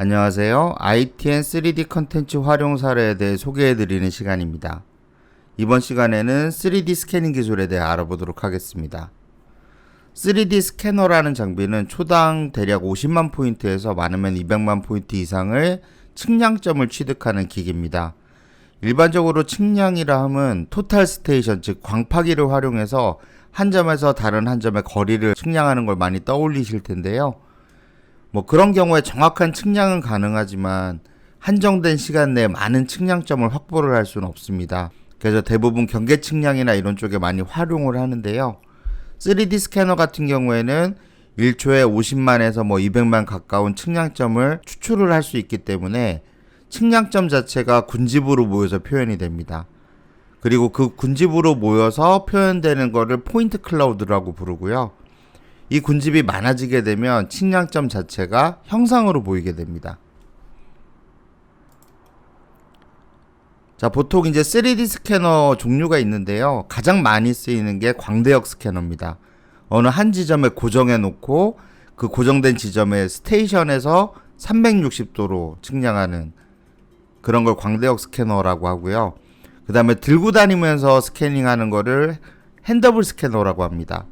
안녕하세요. ITN 3D 컨텐츠 활용 사례에 대해 소개해 드리는 시간입니다. 이번 시간에는 3D 스캐닝 기술에 대해 알아보도록 하겠습니다. 3D 스캐너라는 장비는 초당 대략 50만 포인트에서 많으면 200만 포인트 이상을 측량점을 취득하는 기기입니다. 일반적으로 측량이라 함은 토탈 스테이션 즉 광파기를 활용해서 한 점에서 다른 한 점의 거리를 측량하는 걸 많이 떠올리실 텐데요. 뭐 그런 경우에 정확한 측량은 가능하지만 한정된 시간 내에 많은 측량점을 확보를 할 수는 없습니다. 그래서 대부분 경계 측량이나 이런 쪽에 많이 활용을 하는데요. 3D 스캐너 같은 경우에는 1초에 50만에서 뭐 200만 가까운 측량점을 추출을 할 수 있기 때문에 측량점 자체가 군집으로 모여서 표현이 됩니다. 그리고 그 군집으로 모여서 표현되는 거를 포인트 클라우드라고 부르고요. 이 군집이 많아지게 되면 측량점 자체가 형상으로 보이게 됩니다. 자, 보통 이제 3D 스캐너 종류가 있는데요. 가장 많이 쓰이는 게 광대역 스캐너입니다. 어느 한 지점에 고정해 놓고 그 고정된 지점의 스테이션에서 360도로 측량하는 그런 걸 광대역 스캐너라고 하고요. 그 다음에 들고 다니면서 스캐닝하는 거를 핸더블 스캐너라고 합니다.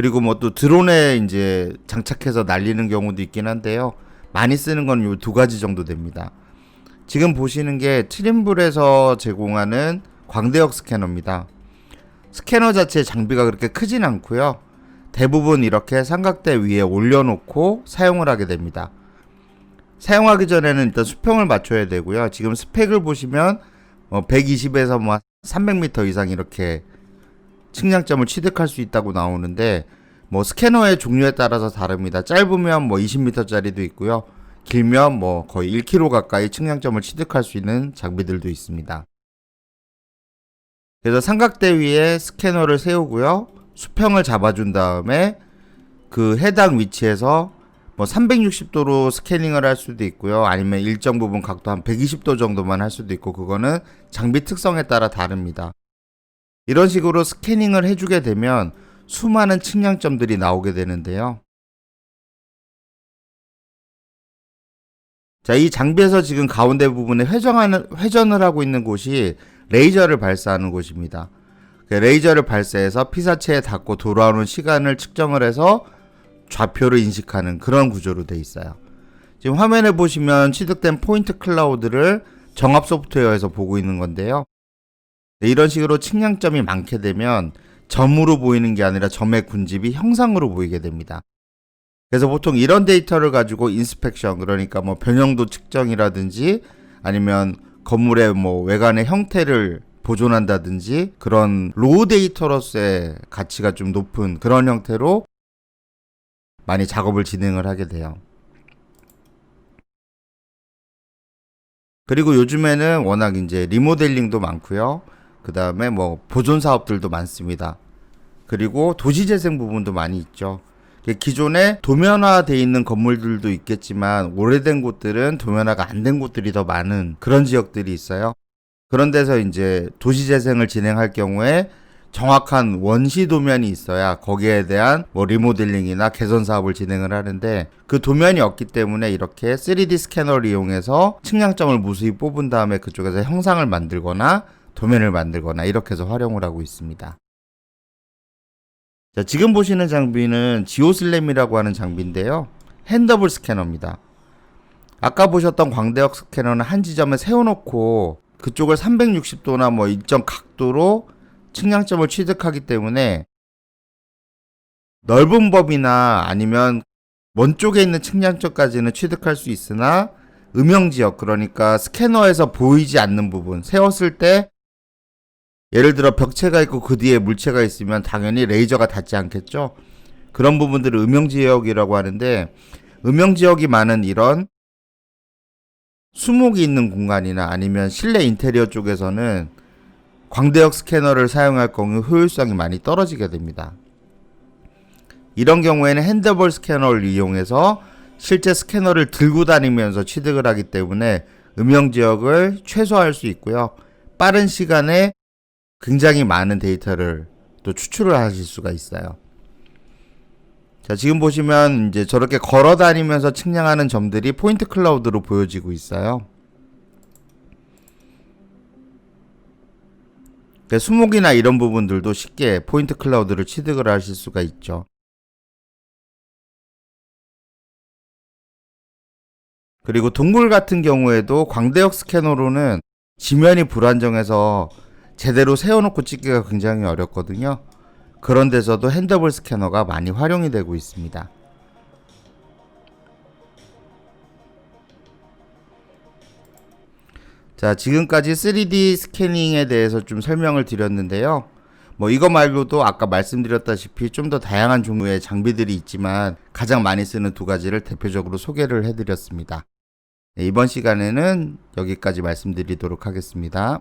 그리고 뭐 또 드론에 이제 장착해서 날리는 경우도 있긴 한데요. 많이 쓰는 건 요 두 가지 정도 됩니다. 지금 보시는 게 트림블에서 제공하는 광대역 스캐너입니다. 스캐너 자체 장비가 그렇게 크진 않고요. 대부분 이렇게 삼각대 위에 올려놓고 사용을 하게 됩니다. 사용하기 전에는 일단 수평을 맞춰야 되고요. 지금 스펙을 보시면 120에서 뭐 300m 이상 이렇게 측량점을 취득할 수 있다고 나오는데 뭐 스캐너의 종류에 따라서 다릅니다. 짧으면 뭐 20m짜리도 있고요. 길면 뭐 거의 1km 가까이 측량점을 취득할 수 있는 장비들도 있습니다. 그래서 삼각대 위에 스캐너를 세우고요. 수평을 잡아준 다음에 그 해당 위치에서 뭐 360도로 스캐닝을 할 수도 있고요. 아니면 일정 부분 각도 한 120도 정도만 할 수도 있고 그거는 장비 특성에 따라 다릅니다. 이런 식으로 스캐닝을 해주게 되면 수많은 측량점들이 나오게 되는데요. 자, 이 장비에서 지금 가운데 부분에 회전하는, 회전을 하고 있는 곳이 레이저를 발사하는 곳입니다. 그 레이저를 발사해서 피사체에 닿고 돌아오는 시간을 측정을 해서 좌표를 인식하는 그런 구조로 되어 있어요. 지금 화면에 보시면 취득된 포인트 클라우드를 정합 소프트웨어에서 보고 있는 건데요. 네, 이런 식으로 측량점이 많게 되면 점으로 보이는 게 아니라 점의 군집이 형상으로 보이게 됩니다. 그래서 보통 이런 데이터를 가지고 인스펙션 그러니까 뭐 변형도 측정이라든지 아니면 건물의 뭐 외관의 형태를 보존한다든지 그런 로우 데이터로서의 가치가 좀 높은 그런 형태로 많이 작업을 진행을 하게 돼요. 그리고 요즘에는 워낙 이제 리모델링도 많고요. 그 다음에 뭐 보존 사업들도 많습니다. 그리고 도시재생 부분도 많이 있죠. 기존에 도면화돼 있는 건물들도 있겠지만 오래된 곳들은 도면화가 안 된 곳들이 더 많은 그런 지역들이 있어요. 그런 데서 이제 도시재생을 진행할 경우에 정확한 원시 도면이 있어야 거기에 대한 뭐 리모델링이나 개선 사업을 진행을 하는데 그 도면이 없기 때문에 이렇게 3D 스캐너를 이용해서 측량점을 무수히 뽑은 다음에 그쪽에서 형상을 만들거나 도면을 만들거나 이렇게 해서 활용을 하고 있습니다. 자, 지금 보시는 장비는 지오슬램이라고 하는 장비인데요. 핸더블 스캐너입니다. 아까 보셨던 광대역 스캐너는 한 지점에 세워놓고 그쪽을 360도나 뭐 일정 각도로 측량점을 취득하기 때문에 넓은 범위나 아니면 먼 쪽에 있는 측량점까지는 취득할 수 있으나 음영 지역 그러니까 스캐너에서 보이지 않는 부분 세웠을 때 예를 들어 벽체가 있고 그 뒤에 물체가 있으면 당연히 레이저가 닿지 않겠죠. 그런 부분들을 음영 지역이라고 하는데 음영 지역이 많은 이런 수목이 있는 공간이나 아니면 실내 인테리어 쪽에서는 광대역 스캐너를 사용할 경우 효율성이 많이 떨어지게 됩니다. 이런 경우에는 핸드볼 스캐너를 이용해서 실제 스캐너를 들고 다니면서 취득을 하기 때문에 음영 지역을 최소화할 수 있고요. 빠른 시간에 굉장히 많은 데이터를 또 추출을 하실 수가 있어요. 자, 지금 보시면 이제 저렇게 걸어 다니면서 측량하는 점들이 포인트 클라우드로 보여지고 있어요. 그 수목이나 이런 부분들도 쉽게 포인트 클라우드를 취득을 하실 수가 있죠. 그리고 동굴 같은 경우에도 광대역 스캐너로는 지면이 불안정해서 제대로 세워놓고 찍기가 굉장히 어렵거든요. 그런 데서도 핸드볼 스캐너가 많이 활용이 되고 있습니다. 자, 지금까지 3D 스캐닝에 대해서 좀 설명을 드렸는데요. 뭐 이거 말고도 아까 말씀드렸다시피 좀 더 다양한 종류의 장비들이 있지만 가장 많이 쓰는 두 가지를 대표적으로 소개를 해드렸습니다. 네, 이번 시간에는 여기까지 말씀드리도록 하겠습니다.